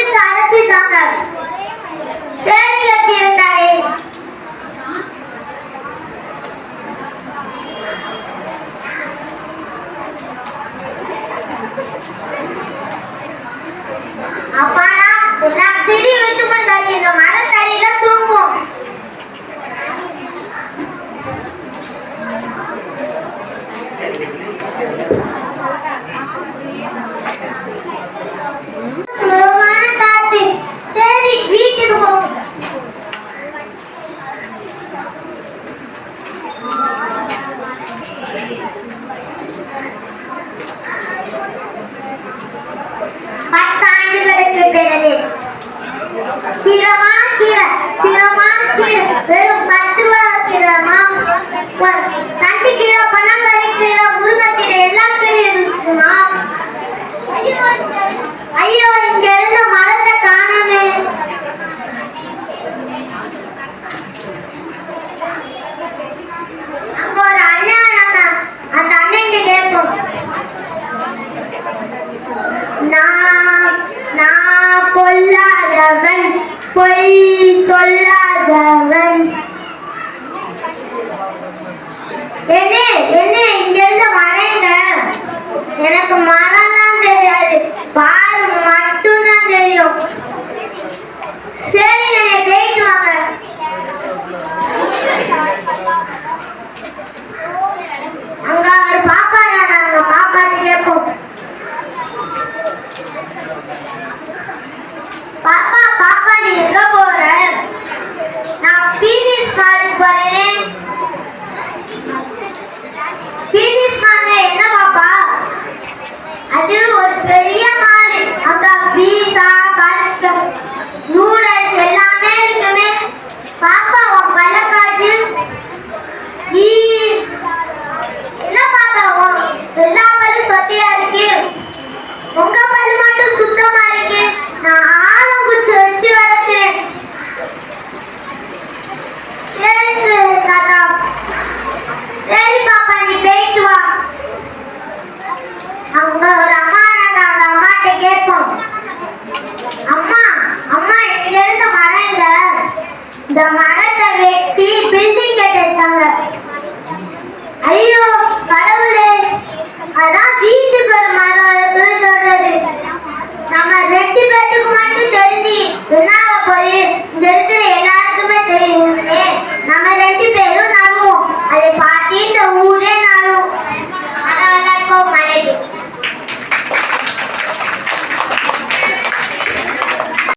ഒരു തര கிரமா கிர கிரமா கிர வெறும் பத்து ரூபா கிரமா Bye. Good night.